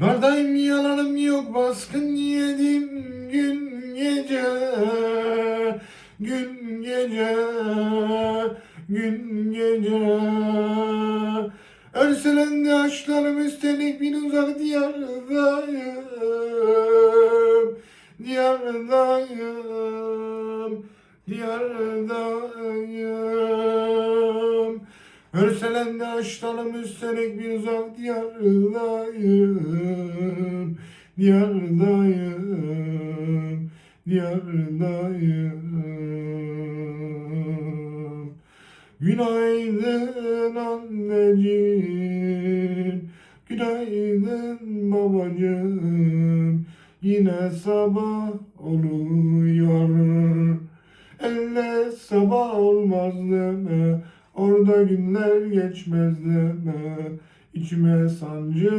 Dardayım yalanım yok baskın yedim gün gece. Gün gece gün gece. Örselendi aşklarım üstelik bir uzak diyardayım. Diyardayım Diyardayım Örselendi aşklarım üstelik bir uzak diyardayım. Diyardayım Diyardayım. Günaydın anneciğim Günaydın babacığım. Yine sabah oluyor. Elle sabah olmaz deme Orada günler geçmez deme. İçime sancı